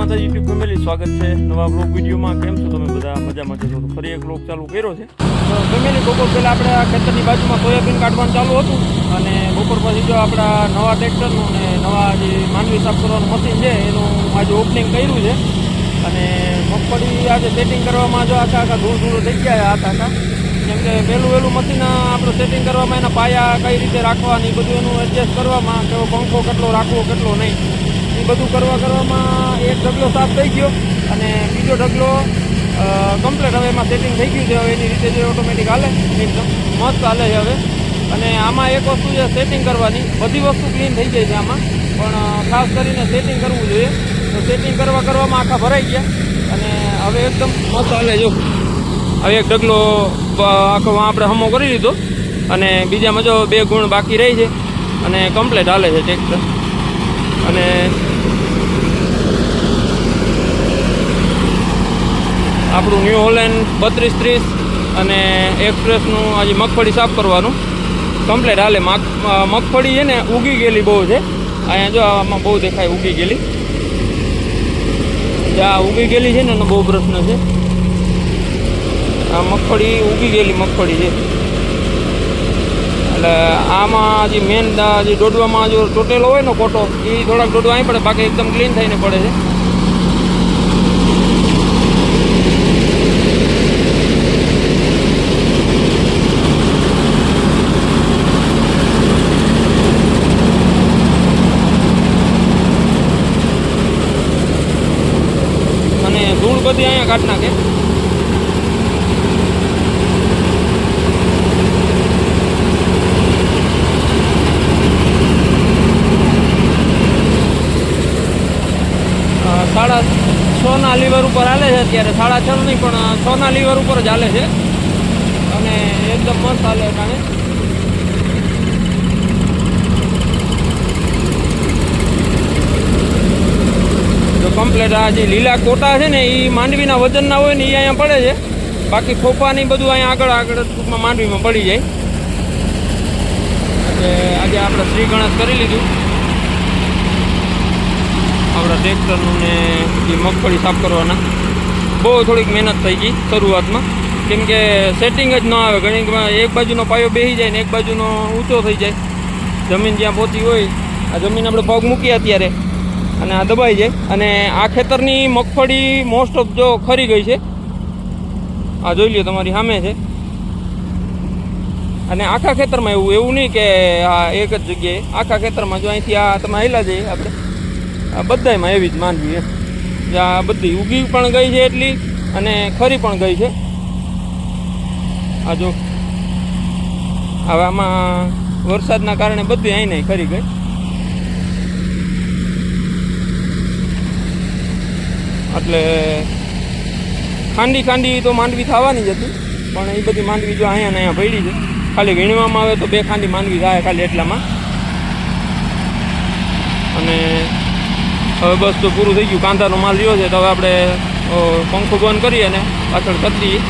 માતા YouTube family સ્વાગત છે નવા બ્લોગ વિડીયોમાં. કેમ છો તમે બધા? મજામાં છો? તો ફરી એક બ્લોગ ચાલુ કર્યો છે. ફેમિલી બપોર પહેલાં આપણે આ ખેતરની બાજુમાં સોયાબીન કાઢવાનું ચાલુ હતું. અને બપોર પછી જો આપણા નવા ટ્રેક્ટરનું ને નવા જે માનવી સાફ કરવાનું મશીન છે, એનું આજે ઓપનિંગ કર્યું છે. અને મગફળી આજે સેટિંગ કરવામાં જો આખા આખા ધૂળ ધૂળ થઈ ગયા આખા આખા. કેમ કે પહેલું વહેલું મશીન આપણે સેટિંગ કરવામાં એના પાયા કઈ રીતે રાખવાની બધું એનું એડજસ્ટ કરવામાં કેવો પંખો કેટલો રાખવો, કેટલો નહીં. એ બધું કરવા કરવામાં એક ઢગલો સાફ થઈ ગયો અને બીજો ઢગલો કમ્પ્લેટ હવે એમાં સેટિંગ થઈ ગયું છે. હવે એની રીતે જે ઓટોમેટિક હાલે, એકદમ મસ્ત હાલે છે હવે. અને આમાં એક વસ્તુ છે સેટિંગ કરવાની. બધી વસ્તુ ક્લીન થઈ જાય છે આમાં. પણ ખાસ કરીને સેટિંગ કરવું જોઈએ. તો સેટિંગ કરવા કરવામાં આખા ભરાઈ ગયા. અને હવે એકદમ મસ્ત હાલે જો હવે એક ઢગલો આખો આપણે હમો કરી લીધો અને બીજામાં જો બે ગુણ બાકી રહી છે. અને કમ્પ્લેટ હાલે છે ટ્રેક્ટર અને આપણું ન્યૂ હોલેન્ડ બત્રીસ ત્રીસ અને એક્સપ્રેસનું આજે મગફળી સાફ કરવાનું. કમ્પ્લેટ હાલે મગફળી છે ને ઉગી ગયેલી બહુ છે. અહીંયા જો આમાં બહુ દેખાય ઉગી ગયેલી. આ ઉગી ગયેલી છે ને, એનો બહુ પ્રશ્ન છે. આ મગફળી ઉગી ગયેલી, મગફળી છે. એટલે આમાં જે મેન જે દોડવામાં જો તૂટેલો હોય ને કોટો એ થોડાક દોડવા અહીં પડે, બાકી એકદમ ક્લીન થઈને પડે છે અને ધૂળ બધી અહીંયા કાઢ નાખે સાડા છના લીવર ઉપર હાલે છે અત્યારે. સાડા છ નહીં પણ છના લીવર ઉપર જ હાલે છે. અને એકદમ મસ્ત હાલે કાણે તો કમ્પ્લેટ આ જે લીલા કોટા છે ને એ માંડવીના વજનના હોય ને એ અહીંયા પડે છે. બાકી ખોપા બધું અહીંયા આગળ આગળ ટૂંકમાં માંડવીમાં પડી જાય. એટલે આજે આપણે શ્રી ગણેશ કરી લીધું. આપણા ટ્રેક્ટરનું ને એ મગફળી સાફ કરવાના. બહુ થોડીક મહેનત થઈ ગઈ શરૂઆતમાં. કેમ કે સેટિંગ જ ન આવે. ઘણી એક બાજુનો પાયો બેસી જાય ને, એક બાજુનો ઊંચો થઈ જાય. જમીન જ્યાં પહોંચી હોય, આ જમીન આપણે પગ મૂકીએ અત્યારે. અને આ દબાઈ જાય. અને આ ખેતરની મગફળી મોસ્ટ ઓફ જો ખરી ગઈ છે, આ જોઈ લ્યો તમારી સામે છે. અને આખા ખેતરમાં એવું એવું નહીં કે આ એક જ જગ્યાએ. આખા ખેતરમાં જો અહીંથી આ તમે આવેલા જઈએ આપણે, આ બધાયમાં એવી જ માનવી જે આ બધી ઉગી પણ ગઈ છે એટલી અને ખરી પણ ગઈ છે. આ જો, હવે આમાં વરસાદના કારણે બધી અહીં નહીં ખરી ગઈ. એટલે ખાંડી ખાંડી તો માંડવી થવાની જ હતી, પણ એ બધી માંડવી જો અહીંયા અહીંયા પડી છે. ખાલી વીણવામાં આવે તો બે ખાંડી માંડવી થાય ખાલી એટલામાં. અને હવે બસ તો પૂરું થઈ ગયું. કાંધાનો માલ રહ્યો છે, તો હવે આપણે પંખો બંધ કરીએ અને પાછળ દઈએ.